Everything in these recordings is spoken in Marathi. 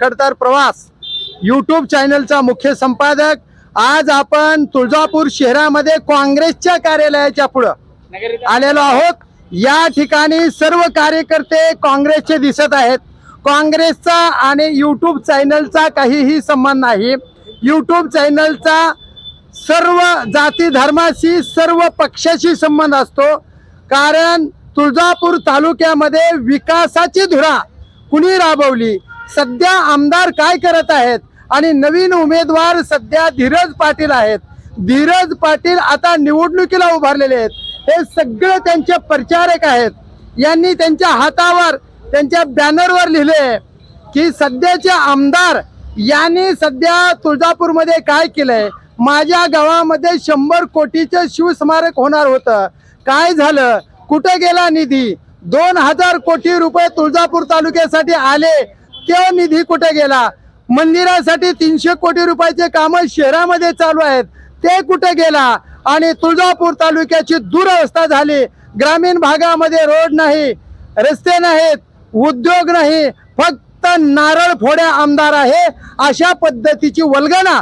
खडतर प्रवास यूट्यूब चॅनलचा मुख्य संपादक. आज आपण तुळजापूर शहरामध्ये काँग्रेसच्या कार्यालयाच्या पुढं आलेलो आहोत. या ठिकाणी सर्व कार्यकर्ते काँग्रेसचे दिसत आहेत. काँग्रेसचा आणि यूट्यूब चॅनलचा काहीही संबंध नाही. यूट्यूब चॅनलचा सर्व जाती धर्माशी सर्व पक्षाशी संबंध असतो. कारण तुळजापूर तालुक्यामध्ये विकासाची धुरा कुणी राबवली? सध्या आमदार काय करत आहेत? आणि नवीन उमेदवार सध्या धीरज पाटील आहेत. धीरज पाटील आता निवडणुकीला उभारलेले आहेत. हे सगळे त्यांचे प्रचारक आहेत. यांनी त्यांच्या हातावर त्यांच्या बॅनरवर लिहिले की सध्याचे आमदार यांनी सध्या तुळजापूरमध्ये काय केलंय? माझ्या गावामध्ये शंभर कोटीचं शिवस्मारक होणार होतं. काय झालं? कुठे गेला निधी? दोन हजार कोटी रुपये तुळजापूर तालुक्यासाठी आले. तो निधी कुठे गेला? मंदिरासाठी तीनशे कोटी रुपयाचे काम शहरामध्ये चालू आहेत. ते कुठे गेला? आणि तुळजापूर तालुक्याची दुरवस्था झाली. ग्रामीण भागामध्ये रोड नाही रस्ते नाहीत उद्योग नाही. फक्त नारळ फोड्या आमदार आहे अशा पद्धतीची वल्गना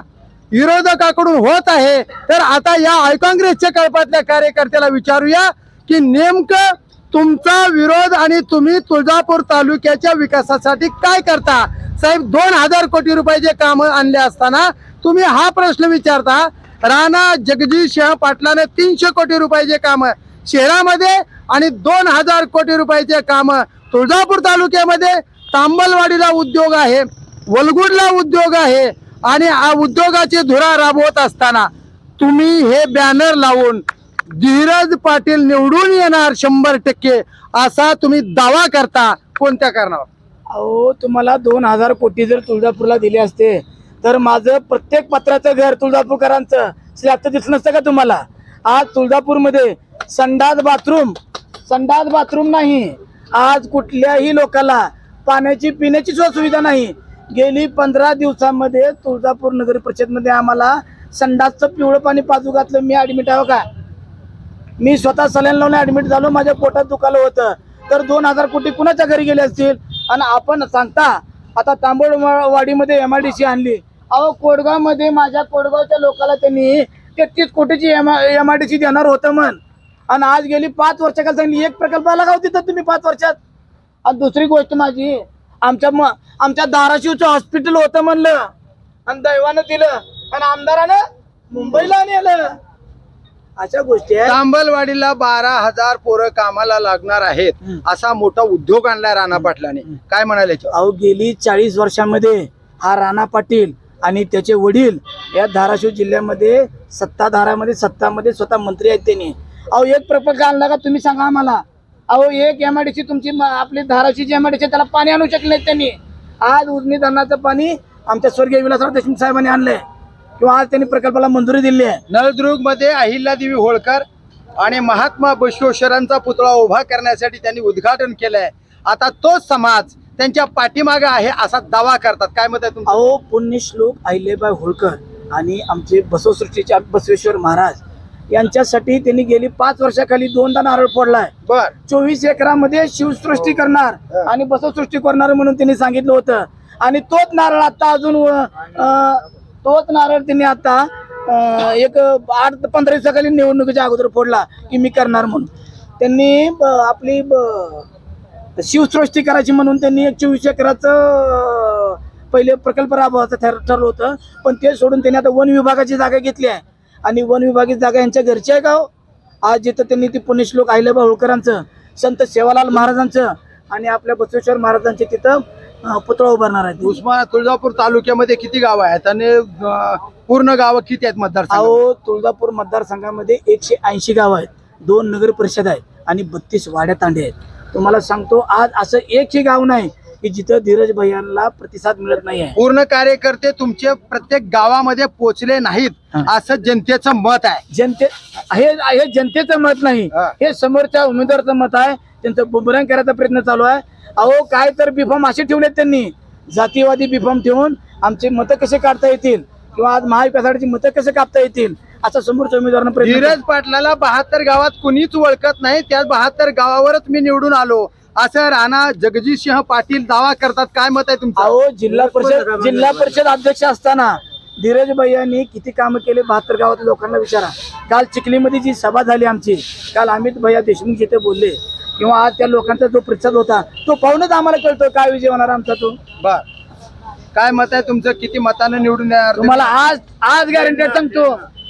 विरोधकाकडून होत आहे. तर आता या आय काँग्रेसच्या कळपातल्या कार्यकर्त्याला विचारूया की नेमकं तुमचा विरोध आणि तुम्ही तुळजापूर तालुक्याच्या विकासासाठी काय करता? साहेब दोन हजार कोटी रुपयाचे काम आणले असताना तुम्ही हा प्रश्न विचारता राणा जगदीश सिंह पाटलाने तीनशे कोटी रुपयाचे काम शहरामध्ये आणि दोन हजार कोटी रुपयाचे काम तुळजापूर तालुक्यामध्ये तांबलवाडीला उद्योग आहे वलगुडला उद्योग आहे आणि हा उद्योगाची धुरा राबवत असताना तुम्ही हे बॅनर लावून धीरज पाटील निवडून येणार शंभर टक्के असा तुम्ही दावा करता कोणत्या कारणावर? अहो तुम्हाला दोन हजार कोटी जर तुळजापूरला दिले असते तर माझं प्रत्येक पत्राचं घर तुळजापूरकरांचं. स्लॅबचं दिसलं नसतं का तुम्हाला? आज तुळजापूरमध्ये संडास बाथरूम संडास बाथरूम नाही. आज कुठल्याही लोकाला पाण्याची पिण्याची सुद्धा सुविधा नाही. गेली पंधरा दिवसामध्ये तुळजापूर नगर परिषदमध्ये आम्हाला संडासचं पिवळं पाणी पाजू घातलं. मी ॲडमिट आहे हो का? मी स्वतः सलाईन लावून ऍडमिट झालो माझ्या पोटात दुखालं होतं. तर दोन हजार कोटी कुणाच्या घरी गेले असतील? आणि आपण सांगता आता तांबोळवाडीमध्ये एम आय डी सी आणली. अहो कोडगावमध्ये माझ्या कोडगावच्या लोकाला त्यांनी तेहतीस कोटीची M M I D C देणार होतं म्हण. आणि आज गेली पाच वर्षाकाल सांगली एक प्रकल्प लगाव तिथं तुम्ही पाच वर्षात. आणि दुसरी गोष्ट माझी आमच्या म आमच्या धाराशिवचं हॉस्पिटल होतं म्हणलं. आणि दैवानं दिलं. आणि आमदारानं मुंबईला नेलं. अशा गोष्टी आहेत. तांबलवाडीला बारा हजार पोरं कामाला लागणार आहेत. असा मोठा उद्योग आणलाय राणा पाटलाने. काय म्हणाले? अहो गेली चाळीस वर्षामध्ये हा राणा पाटील आणि त्याचे वडील या धाराशिव जिल्ह्यामध्ये सत्ताधारामध्ये सत्तामध्ये स्वतः मंत्री आहेत त्यांनी. अहो एक प्रकल्प आणला का तुम्ही सांगा आम्हाला. अहो एक एमआयडीसी तुमची म- आपली धाराशिवची एमआयडीसी त्याला पाणी आणू शकले त्यांनी. आज उजनी धरणाचं पाणी आमच्या स्वर्गीय विलासराव देशमुख साहेबांनी आणलंय. किंवा आज त्यांनी प्रकल्पाला मंजुरी दिली आहे. नळदुर्गमध्ये अहिल्यादेवी होळकर आणि महात्मा बसवेश्वरांचा पुतळा उभा करण्यासाठी त्यांनी उद्घाटन केलंय. आता तोच समाज त्यांच्या पाठीमागे आहे असा दावा करतात. काय मत आहे तुमचं? अहो पुण्यश्लोक अहिल्याबाई होळकर आणि आमचे बसवसृष्टीचे बसवेश्वर महाराज यांच्यासाठी त्यांनी गेली पाच वर्षाखाली दोनदा नारळ फोडलाय. बर. चोवीस एकरामध्ये शिवसृष्टी करणार हा. आणि बसवसृष्टी करणार म्हणून त्यांनी सांगितलं होतं. आणि तोच नारळ आता अजून अं, तोच नारळ त्यांनी आता एक आठ पंधरा दिवसाखाली निवडणुकीच्या अगोदर फोडला की मी करणार म्हणून. त्यांनी ब- आपली ब- शिवसृष्टी करायची म्हणून त्यांनी एक चोवीस एकराचं पहिले प्रकल्प राबवायचं ठर ठरलं होतं. पण ते सोडून त्यांनी आता वन विभागाची जागा घेतली आहे. आणि वन विभागाची जागा यांच्या घरची आहे गाव हो? आज जिथं त्यांनी ती पुण्यश्लोक अहिल्याबा होळकरांचं संत सेवालाल महाराजांचं आणि आपल्या बसवेश्वर महाराजांचे तिथं पुतळा उभारणार आहे उस्मान तुळजापूर तालुक्यामध्ये किती गावं आहेत आणि अं, पूर्ण गावं किती आहेत मतदार अहो तुळजापूर मतदारसंघामध्ये एकशे ऐंशी गाव आहेत. दोन नगर परिषद आहेत आणि बत्तीस वाड्या तांडे आहेत. तुम्हाला सांगतो आज असं एकही गाव नाही की जिथं धीरज भैयांना प्रतिसाद मिळत नाही आहे पूर्ण कार्यकर्ते तुमचे प्रत्येक गावामध्ये पोचले नाहीत हा. असं जनतेचं मत आहे. जनते हे हे जनतेचं मत नाही. हा. हे समोरच्या उमेदवाराचं मत आहे. त्यांचं बुमरंग करायचा प्रयत्न चालू आहे. अहो काय तर बिफॉर्म असे ठेवलेत त्यांनी. जातीवादी बिफॉर्म ठेवून आमचे मतं कसे काढता येतील? किंवा आज महाविकास आघाडीची मतं कसे कापता येतील? असं समोरच्या उमेदवारांना धीरज पाटलाला बहात्तर गावात कुणीच ओळखत नाही त्या बहात्तर गावावरच मी निवडून आलो. असं राणा जगजीतसिंह पाटील दावा करतात. काय मत आहे तुमचं? अहो जिल्हा परिषद जिल्हा परिषद अध्यक्ष असताना धीरज भैयांनी किती कामं केले बहात्तर गावातल्या लोकांना विचारा. काल चिखलीमध्ये जी सभा झाली आमची काल अमित भैया देशमुख जिथे बोलले किंवा आज त्या लोकांचा जो प्रतिसाद होता तो पाहूनच आम्हाला कळतो काय विजय होणार आमचा तो. बर. काय मत आहे तुमचं? किती मतानं निवडून येणार? तुम्हाला आज आज गॅरंटी सांगतो.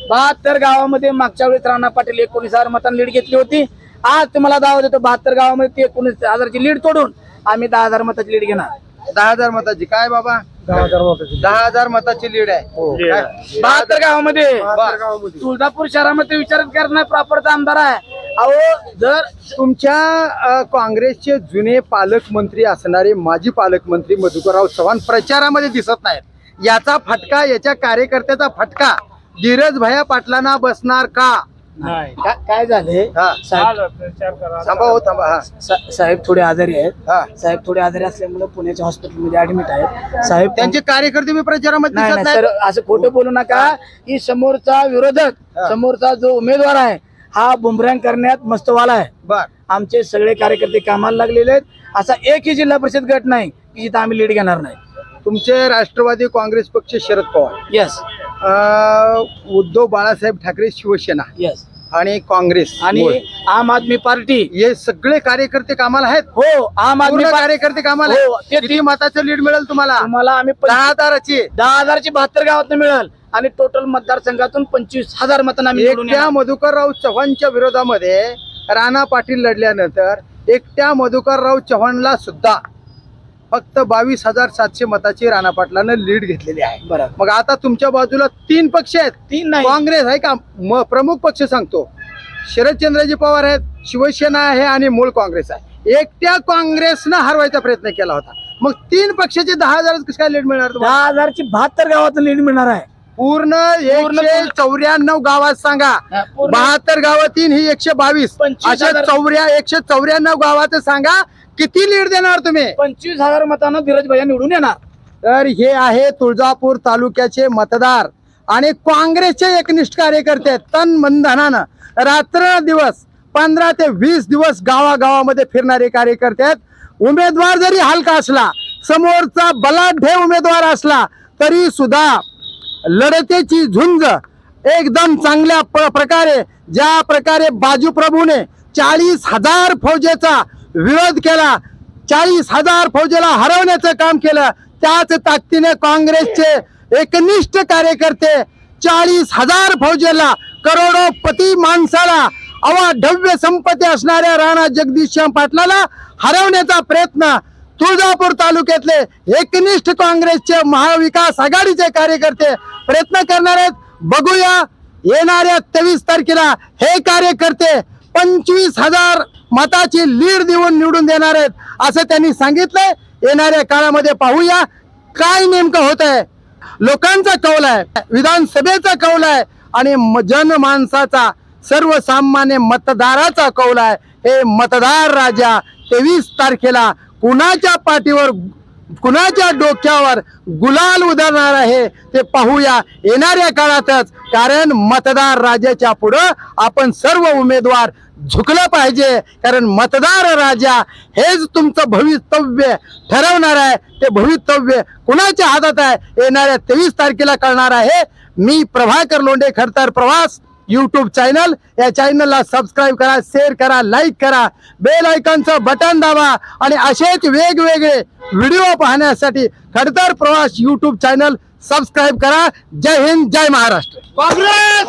बहात्तर गावामध्ये मागच्या वेळेस राणा पाटील एकोणीस हजार मतांनी लीड घेतली होती. आज तुम्हाला दावा देतो बहात्तर गावामध्ये ते एकोणीस हजारची लीड तोडून आम्ही दहा हजार मताची लीड घेणार. दहा हजार मताची. काय बाबा? दहा हजार मताची. लीड आहे. काय? बहात्तर गावामध्ये. तुळजापूर शहरामध्ये विचारच करणार प्रॉपरचा आमदार आहे. अहो जर तुमच्या काँग्रेसचे जुने पालकमंत्री असणारे माजी पालकमंत्री मधुकरराव चव्हाण प्रचारामध्ये दिसत नाहीत. याचा फटका याच्या कार्यकर्त्याचा फटका धीरज भैया पाटलांना बसणार का? काय झाले? हा. साहेब थांबा हो थांबा हा. सा- साहेब थोडे आजारी आहेत. हा. साहेब थोडे आजारी असल्यामुळे पुण्याच्या हॉस्पिटलमध्ये ऍडमिट आहेत. साहेब त्यांचे कार्यकर्ते मी प्रचारामध्ये नाही दिसत नाही सर नाही असं खोटं बोलू नका. की समोरचा विरोधक. समोरचा जो उमेदवार आहे हा बुमरँग करण्यात मस्तवाला आहे. बर. आमचे सगळे कार्यकर्ते कामाला लागलेले आहेत. असा एकही जिल्हा परिषद गट नाही की जिथं आम्ही लीड घेणार नाही. तुमचे राष्ट्रवादी काँग्रेस पक्ष शरद पवार. येस उद्धव बाळासाहेब ठाकरे शिवसेना. येस आणि काँग्रेस. आणि आम आदमी पार्टी. हे सगळे कार्यकर्ते कामाला आहेत? हो आम आदमी कार्यकर्ते कामाला हो, ते मताचं लीड मिळेल तुम्हाला? तुम्हाला आम्ही दहा हजाराची. दहा हजारची बहात्तर गावात मिळेल. आणि टोटल मतदारसंघातून पंचवीस हजार मतांना आम्ही निवडून एकट्या येणार. मधुकरराव चव्हाणच्या विरोधामध्ये राणा पाटील लढल्यानंतर एकट्या मधुकरराव चव्हाणला सुद्धा फक्त बावीस हजार सातशे मताची राणा पाटलानं लीड घेतलेली आहे. बरं मग आता तुमच्या बाजूला तीन पक्ष आहेत. तीन नाही. काँग्रेस आहे का? म- प्रमुख पक्ष सांगतो. शरदचंद्रजी पवार आहेत शिवसेना आहे आणि मूळ काँग्रेस आहे. एकट्या काँग्रेसनं हरवायचा प्रयत्न केला होता. मग तीन पक्षाचे दहा हजार कसं काय लीड मिळणार तुम्हाला? दहा हजारची बहात्तर गावात लीड मिळणार आहे. पूर्ण एकशे चौऱ्याण्णव गावात सांगा. बहात्तर गावात तीन ही एकशे बावीस. अशा चौऱ्या एकशे चौऱ्याण्णव गावात सांगा किती लीड देणार तुम्ही? पंचवीस हजार मतांना धीरज भैया निवडून येणार. तर हे आहे तुळजापूर तालुक्याचे मतदार आणि काँग्रेसचे एकनिष्ठ कार्यकर्ते आहेत. तन मन धनानं रात्र दिवस पंधरा ते वीस दिवस गावागावामध्ये फिरणारे कार्यकर्ते आहेत. उमेदवार जरी हलका असला समोरचा बलाढ्य उमेदवार असला तरी सुद्धा लढतेची झुंज एकदम चांगल्या प- प्रकारे ज्या प्रकारे बाजूप्रभूने चाळीस हजार फौजेचा विरोध केला चाळीस हजार फौजेला हरवण्याचं काम केलं त्याच ताकदीने काँग्रेसचे एकनिष्ठ कार्यकर्ते चाळीस हजार फौजेला करोडोपती माणसाला अवाढव्य संपत्ती असणाऱ्या राणा जगदीशसिंह पाटलाला हरवण्याचा प्रयत्न तुळजापूर तालुक्यातले एकनिष्ठ काँग्रेसचे महाविकास आघाडीचे कार्यकर्ते प्रयत्न करणार आहेत. बघूया येणाऱ्या तेवीस तारखेला हे कार्यकर्ते पंचवीस हजार मताची लीड देऊन निवडून देणार आहेत. असं त्यांनी सांगितलंय. येणाऱ्या काळामध्ये पाहूया काय नेमकं होत आहे लोकांचा कौल आहे विधानसभेचा कौल आहे आणि म- जनमानसाचा सर्वसामान्य मतदाराचा कौल आहे. हे मतदार राजा तेवीस तारखेला कुणाच्या पाठीवर कुणाच्या डोक्यावर गुलाल उधळणार आहे ते पाहूया येणाऱ्या काळातच. कारण मतदार राजाच्या पुढं आपण सर्व उमेदवार झुकलं पाहिजे. कारण मतदार राजा हेच तुमचं भवितव्य ठरवणार आहे. ते भवितव्य कुणाच्या हातात आहे? येणाऱ्या तेवीस तारखेला कळणार आहे. मी प्रभाकर लोंढे खडतर प्रवास यूट्यूब चॅनल या चॅनलला सबस्क्राईब करा शेअर करा लाईक करा. बेल आयकॉनचं बटन दाबा आणि असेच वेगवेगळे व्हिडिओ पाहण्यासाठी खडतर प्रवास यूट्यूब चॅनल सबस्क्राईब करा. जय हिंद जय महाराष्ट्र. काँग्रेस!